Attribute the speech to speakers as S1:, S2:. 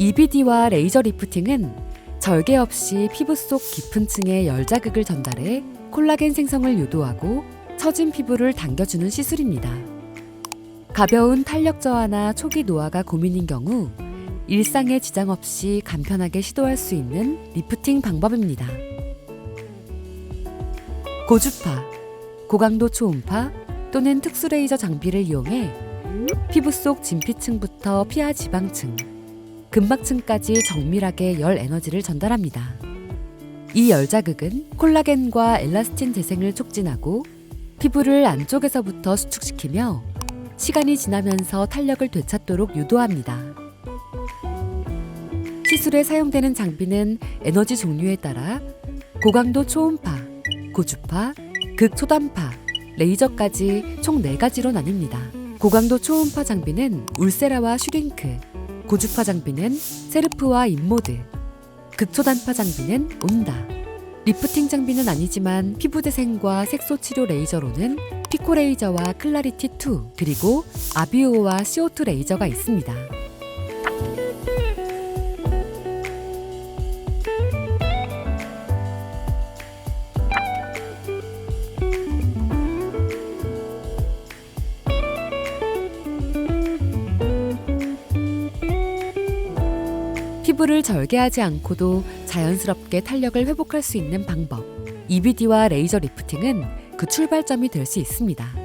S1: EBD와 레이저 리프팅은 절개 없이 피부 속 깊은 층에 열 자극을 전달해 콜라겐 생성을 유도하고 처진 피부를 당겨주는 시술입니다. 가벼운 탄력 저하나 초기 노화가 고민인 경우 일상에 지장 없이 간편하게 시도할 수 있는 리프팅 방법입니다. 고주파, 고강도 초음파 또는 특수 레이저 장비를 이용해 피부 속 진피층부터 피하 지방층, 근막층까지 정밀하게 열 에너지를 전달합니다. 이 열 자극은 콜라겐과 엘라스틴 재생을 촉진하고 피부를 안쪽에서부터 수축시키며 시간이 지나면서 탄력을 되찾도록 유도합니다. 시술에 사용되는 장비는 에너지 종류에 따라 고강도 초음파, 고주파, 극초단파, 레이저까지 총 4가지로 나뉩니다. 고강도 초음파 장비는 울세라와 슈링크, 고주파 장비는 세르프와 인모드, 극초단파 장비는 온다. 리프팅 장비는 아니지만 피부 재생과 색소 치료 레이저로는 피코 레이저와 클라리티 2 그리고 아비오와 CO2 레이저가 있습니다. 피부를 절개하지 않고도 자연스럽게 탄력을 회복할 수 있는 방법. EBD와 레이저 리프팅은 그 출발점이 될 수 있습니다.